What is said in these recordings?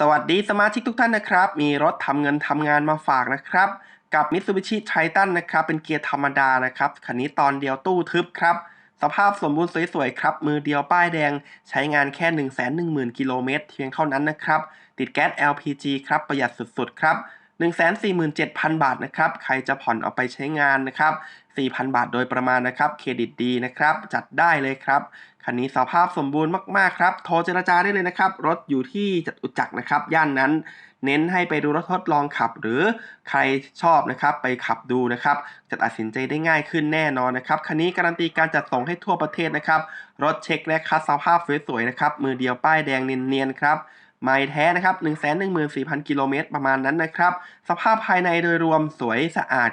สวัสดีสมาชิกทุกท่านนะครับ มีรถทำเงินทำงานมาฝากนะครับ กับ Mitsubishi Triton นะครับ เป็นเกียร์ธรรมดานะครับ คันนี้ตอนเดียวตู้ทึบครับ สภาพสมบูรณ์สวยๆครับ มือเดียวป้ายแดง ใช้งานแค่ 1 1 0 0 0 0 กิโลเมตรเพียงเท่านั้นนะครับ ติดแก๊ส LPG ครับ ประหยัดสุดๆ ครับ 147,000 บาทนะครับ ใครจะผ่อนเอาไปใช้งานนะครับ 4,000 บาทโดยประมาณนะครับ เครดิตดีนะครับ จัดได้เลยครับ คันนี้สภาพสมบูรณ์มาก ๆ ครับ โทรเจรจาได้เลยนะครับ รถอยู่ที่จตุจักรนะครับ ย่านนั้น เน้นให้ไปดูรถทดลองขับ หรือใครชอบนะครับไปขับดูนะครับ จะตัดสินใจได้ง่ายขึ้นแน่นอนนะครับ คันนี้การันตีการจัดส่งให้ทั่วประเทศนะครับ รถเช็คและคัดสภาพสวยๆนะครับ มือเดียวป้ายแดงเนียนๆครับ ไม่แท้นะครับ114,000 กิโลเมตรประมาณนั้นนะครับ สภาพภายในโดยรวมสวยสะอาด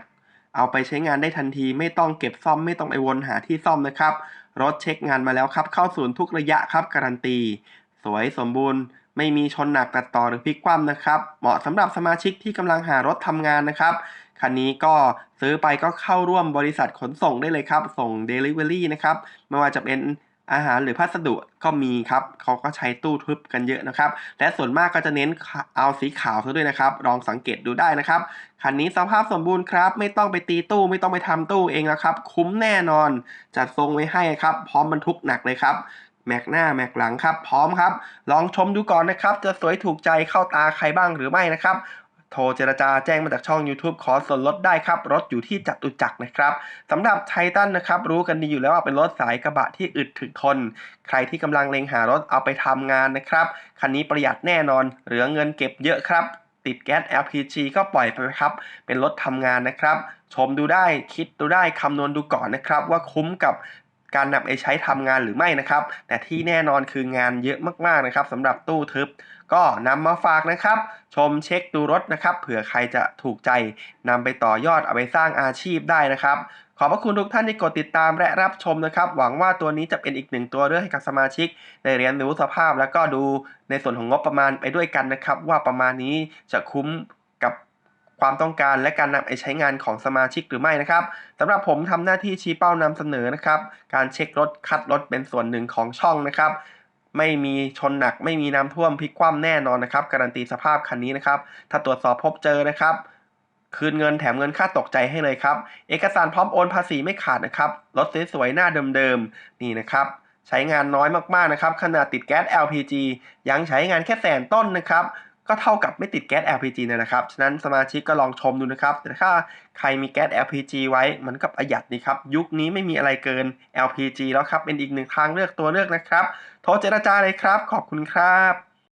เอาไปใช้งานได้ทันที ไม่ต้องเก็บซ่อมไม่ต้องไปวนหาที่ซ่อมนะครับ รถเช็คงานมาแล้วครับ เข้าศูนย์ทุกระยะครับการันตี สวยสมบูรณ์ ไม่มีชนหนักตัดต่อหรือพลิกคว่ำนะครับ เหมาะสำหรับสมาชิกที่กำลังหารถทำงานนะครับคันนี้ก็ซื้อไปก็เข้าร่วมบริษัทขนส่งได้เลยครับ ส่ง Delivery นะครับ ไม่ว่าจะเป็น อาหารหรือพัสดุก็มีครับเขาก็ใช้ตู้ทึบกันเยอะนะครับ และส่วนมากก็จะเน้นเอาสีขาวซะด้วยนะครับ ลองสังเกตดูได้นะครับคันนี้สภาพสมบูรณ์ครับ ไม่ต้องไปตีตู้ไม่ต้องไปทำตู้เองแล้วครับ คุ้มแน่นอน จัดทรงไว้ให้ครับ พร้อมบรรทุกหนักเลยครับแม็กหน้าแม็กหลังครับ พร้อมครับ ลองชมดูก่อนนะครับ จะสวยถูกใจเข้าตาใครบ้างหรือไม่นะครับ โทรเจรจาแจ้งมาจากช่อง YouTube ขอส่วนลดได้ครับ รถอยู่ที่จัตุจักรนะครับสำหรับไททันนะครับ รู้กันดีอยู่แล้วว่าเป็นรถสายกระบะที่อึดถึกทน ใครที่กำลังเล็งหารถเอาไปทำงานนะครับ คันนี้ประหยัดแน่นอน เหลือเงินเก็บเยอะครับ ติดแก๊ส LPG ก็ปล่อยไปครับ เป็นรถทำงานนะครับ ชมดูได้คิดดูได้คำนวณดูก่อนนะครับ ว่าคุ้มกับ การนำไปใช้ทำงานหรือไม่นะครับ แต่ที่แน่นอนคืองานเยอะมากๆนะครับสำหรับตู้ทึบ ก็นำมาฝากนะครับ ชมเช็คดูรถนะครับ เผื่อใครจะถูกใจนำไปต่อยอดเอาไปสร้างอาชีพได้นะครับ ขอบพระคุณทุกท่านที่กดติดตามและรับชมนะครับ หวังว่าตัวนี้จะเป็นอีกหนึ่งตัวเลือกให้กับสมาชิกได้เรียนรู้สภาพแล้วก็ดูในส่วนของงบประมาณไปด้วยกันนะครับ ว่าประมาณนี้จะคุ้มกับ ความต้องการและการนำไปใช้งานของสมาชิกหรือไม่นะครับสำหรับผมทำหน้าที่ชี้เป้านำเสนอนะครับ การเช็ครถคัดรถเป็นส่วนหนึ่งของช่องนะครับไม่มีชนหนักไม่มีน้ำท่วมพลิกคว่ำแน่นอนนะครับ การันตีสภาพคันนี้นะครับ ถ้าตรวจสอบพบเจอนะครับ คืนเงินแถมเงินค่าตกใจให้เลยครับ เอกสารพร้อมโอนภาษีไม่ขาดนะครับรถสวยๆหน้าเดิมๆนี่นะครับ ใช้งานน้อยมากๆนะครับขนาดติดแก๊ส LPG ยังใช้งานแค่แสนต้นนะครับ ก็เท่ากับไม่ติดแก๊ส LPG เนยนะครับ ฉะนั้นสมาชิกก็ลองชมดูนะครับ แต่ถ้าใครมีแก๊ส LPG ไว้มันก็ประหยัดดีครับ ยุคนี้ไม่มีอะไรเกิน LPG แล้วครับ เป็นอีกหนึ่งทางเลือกตัวเลือกนะครับ โทรเจรจาเลยครับ ขอบคุณครับ